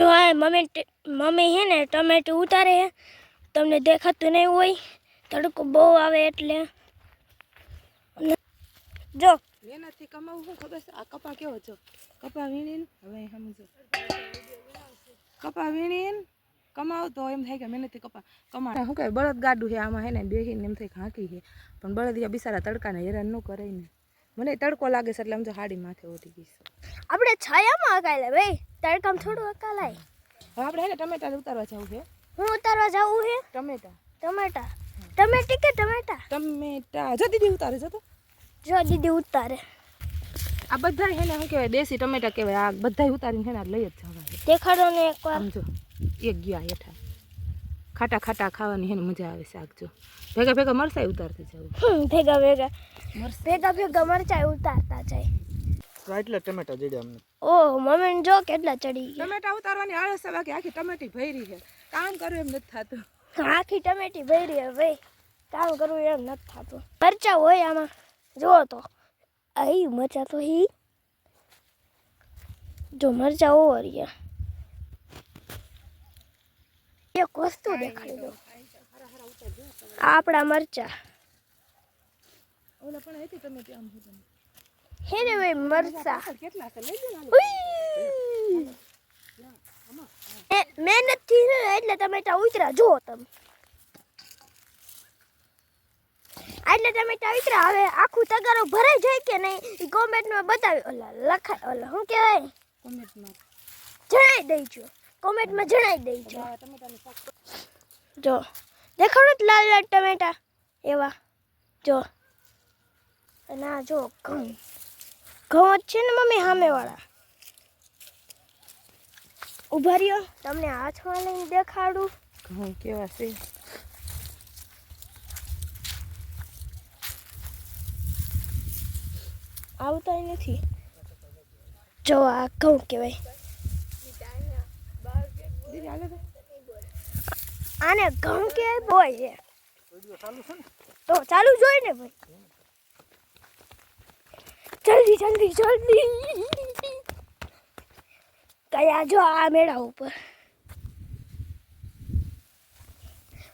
તો આ mummy mummy હે ને ટમેટું ઉતારે હે તમને દેખાતું નહીં હોય તડકો બહુ આવે એટલે. જો. એનાથી કમાવું શું ખબર છે? આ કપા કેવો છો? કપા વીણીને? હવે સમજો કપા વીણીને કમાવ તો એમ થાય કે મહેનતથી કપા કમા શું કહે બળદ ગાડું છે આમાં હે ને બેહીને એમ થાય કે હાંકી છે પણ બળદિયા બિસારા તડકાને હેરાન ન કરે ને. મને તડકો લાગે છે એટલે આમ તો હાડી માથે ઓઢી ગઈ છે. આપણે છાયામાં અકાલે ભાઈ. તડકામાં થોડું અકાલાય. હવે આપણે હે ટમેટા ઉતારવા જવું છે. હું ઉતારવા જવું હે? ટમેટા. ટમેટા. ટમેટી કે ટમેટા? ટમેટા. જો દીદી ઉતારે જો તો. જો દીદી ઉતારે. આ બધા હે ને શું કહેવાય દેશી ટમેટા કહેવાય. આ બધા ઉતારીને છે ને લઈ જ જવા છે દેખાડો ને એકવાર. આમ જો એક ગયા હેઠા. ખાટા ખાટા ખાવાની હે ને મજા આવે શાક જો. ભેગા ભેગા મરસાય ઉતારતી જવું ભેગા ભેગા. ભેગા ભેગા મરચાઈ ઉતારતા જાય. એટલે ટમેટા જડ્યા અમને. ઓહ મમ્મી જો કેટલા ચડી ગયા. ટમેટા ઉતારવાની આળસ છે બાકી આખી ટમેટી ભરી છે. કામ કરવું એમ નથી થતું. આખી ટમેટી ભરી છે ભાઈ. કામ કરવું એમ નથી થતું. મરચા હોય આમાં. જો તો. અહી મરચા તો હી. જો મરચા ઓવર ગયા. એક વસ્તુ દેખાડી દો આ આપણા મરચા. ઓલા પણ હતી ટમેટી આમ છે તમે હે ને છે લઈ લો મહેનતથી ને એટલે ટમેટા ઉતરા. જુઓ તમે. એટલે ટમેટા ઉતરા. હવે આખું તગારો ભરાઈ જાય કે નહીં એ કોમેન્ટમાં બતાવી ઓલા લખાય ઓલા શું કહેવાય? કોમેન્ટમાં જણાઈ દઈજો કોમેન્ટમાં જણાઈ દઈજો જો. દેખાડો લાલ લાલ ટમેટા. એવા. જો. અને આ જો ઘઉં. ઘઉં જ છે ને મમ્મી સામેવાળા. ઊભા રહ્યો. તમને હાથમાં લઈને દેખાડું. ઘઉં કેવા છે? આવતા નથી. જો આ ઘઉં કહેવાય. આને ઘઉં કહેવાય બોય છે. તો ચાલુ જોઈ ને ભાઈ. જલ્દી જલ્દી જલ્દી. કયા જો આ મેળા ઉપર?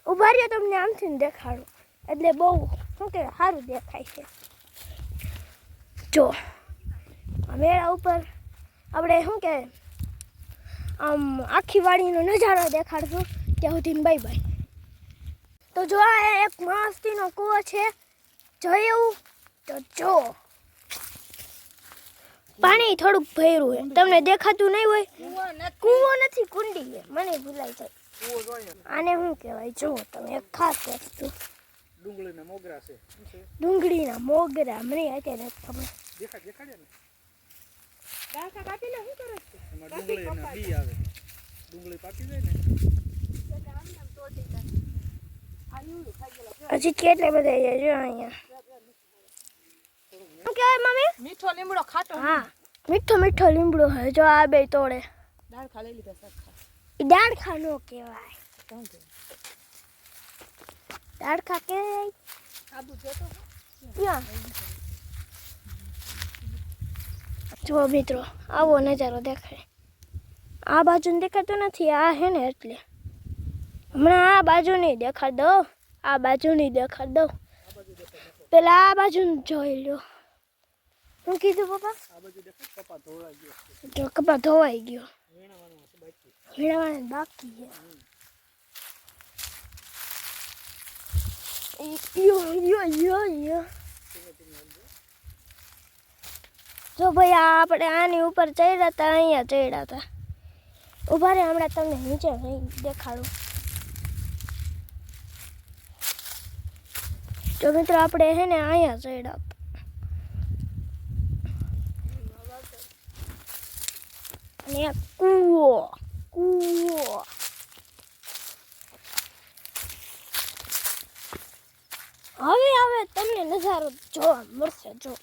ઊભા રહ્યો તમને આમથી દેખાડું. એટલે બહુ, શું કે સારું દેખાય છે. જો, આ મેળા ઉપર આપણે શું કે આમ આખી વાડીનો નજારો દેખાડશું. ત્યાં સુધી બાય બાય તો જો આ એક મસ્તીનો કૂવો છે જોયું તો જો. પાણી થોડુંક ભર્યું હોય. તમને દેખાતું નહીં હોય? કૂવો નથી કુંડી છે. મને ભૂલાઈ જાય. આને શું કહેવાય? જો તમે એક ખાસ વસ્તુ. ડુંગળીના મોગરા છે. ડુંગળીના મોગરા મને અત્યારે ખબર. દેખાડ દેખાડે ને? ગાંઠા કાપી લે શું કરે છે? એમાં ડુંગળીના બી આવે. ડુંગળી પાકી જાય ને? હજી કેટલા બધા છે જો અહીંયા? શું કહેવાય મમ્મી? મીઠો લીમડો ખાટો. હા. મીઠો મીઠો લીમડો હોય. જો આ બે તોડે. દાળ ખા લઈ લીધા શાક ખા. એ દાળખા નો કહેવાય. શું કે કહેવાય. આબુ જોતો ક્યાં જો મિત્રો આવો નજારો દેખાય. આ બાજુ દેખાતો નથી આ હે ને એટલે. હમણાં આ બાજુ નહીં દેખાડ દો આ બાજુ નહીં દેખાડ દો પેલા આ બાજુ જોઈ લો શું કીધું, પપ્પા? ગયો જો કપા ધોવાઈ ગયો. વીણવાનું બાકી વીણવાનું છે જો ભાઈ આપણે આની ઉપર ચડ્યા હતા, અહીંયા ચડ્યા હતા. ઊભા રહે, હમણાં તમને નીચે દેખાડું. જો મિત્રો આપણે હે ને અહીંયા ચડ્યા અને કૂવો કૂવો. હવે હવે તમને નજારો જોવા મળશે, જો.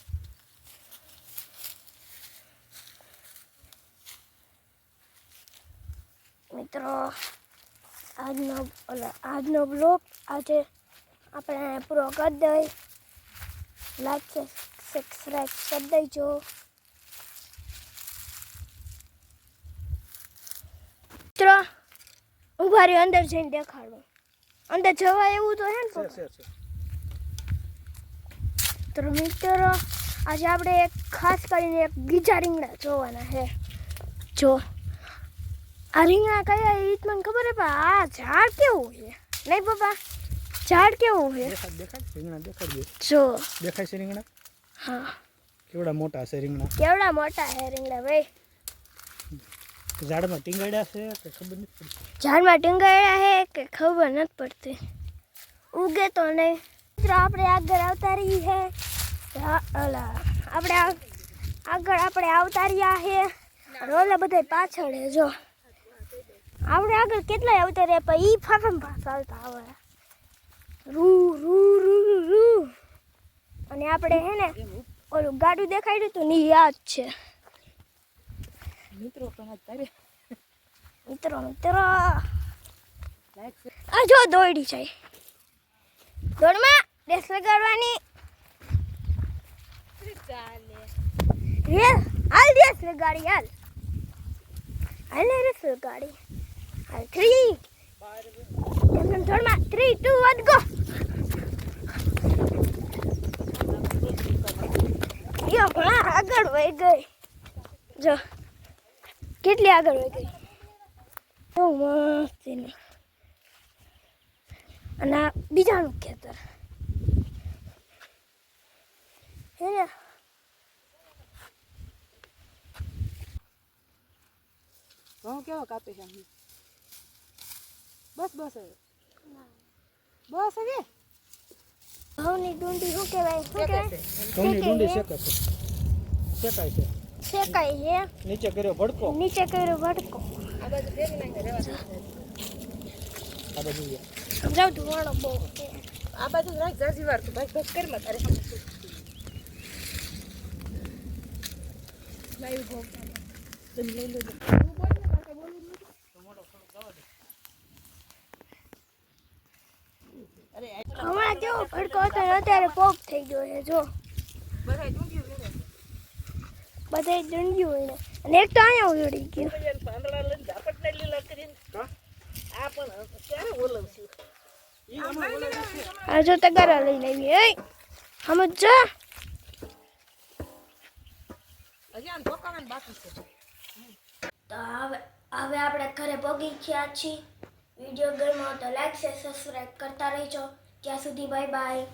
મિત્રો, આજનો આજનો બ્લોગ આજે આપણે પૂરો કરી દઈ. લાઈક સબસ્ક્રાઈબ કરી દેજો. મિત્રો ઊભા રહ્યો અંદર જઈને દેખાડો. અંદર જવાય એવું તો હે ને છે? છે છે. તો મિત્રો આજે આપણે એક ખાસ કરીને એક બીજા રીંગણા જોવાના છે. જો આ રીંગણા કયા એ મને ખબર હે પણ આ ઝાડ કેવું છે? નહીં પપ્પા? ઝાડ કેવું છે? દેખાડ દેખાડ રીંગણા દેખાડજો જો. દેખાય છે રીંગણા? હા. કેવડા મોટા છે રીંગણા? કેવડા મોટા છે રીંગણા ભાઈ? ઝાડમાં ટીંગાડ્યા છે કે ખબર નથી પડતી? ઝાડમાં ટીંગાયા છે કે ખબર નથી પડતી? ઉગે તો નહીં. મિત્રો આપણે આગળ આવતા રહી છે ઓલા આપણે આગળ આપણે આવતા રહ્યા છે રોલા ઓલા બધા પાછળ છે જો. આપણે આગળ કેટલાય આવતા રહ્યા પણ ઈ ફાફમ ફાફ આવતા આવે. રૂ રૂ રૂ રૂ. અને આપણે હે ને ઓલું ગાડું દેખાડ્યું હતું ને યાદ છે. મિત્રો મિત્રો મિત્રો. આ જો દોડી જાય દોડમાં રેસ લગાડવાની. રે હાલ રેસ લગાડી હાલ. હાલ રેસ લગાડી. હાલ થ્રી દોડમાં થ્રી ટુ વન ગો યો ઘણા આગળ વહી ગઈ. જો, કેટલી આગળ વહી ગઈ? બહુ મસ્ત અને બીજાનું ખેતર. હે ઘઉં કેવો કાપી છે? બસ બસ હવે બસ હવે ઘઉંની ડુંડી શું કહેવાય શું કહેવાય ઘઉંની ડુંડી શેકે શેકે છે શેકાય છે શેકાય નીચે કર્યો ભડકો છે નીચે કર્યો ભટકો આ બાજુ ફેરી નાખે રેવા દે. આ બાજુ જો. સમજાવ ધુવાણો બહુ છે. આ બાજુ જ રાખ જાજી વાર તું ભાઈ બસ કરી માં તારે સામે શું. લાવી ભોગ તમે લઈ લેજો હમણાં કેવો ભડકો હતો ને અત્યારે પોપ થઈ ગયો છે જો. બધા ડંડ્યું હોય ને અને એક તો અહીંયા ઉડી ગયું. આ જો તગારા લઈને એ સમજ છે. તો હવે હવે આપણે ઘરે પગી ગયા છીએ. વીડિયો ગમ્યો તો લાઈક શેર સબસ્ક્રાઈબ કરતા રહેજો. ત્યાં સુધી બાય બાય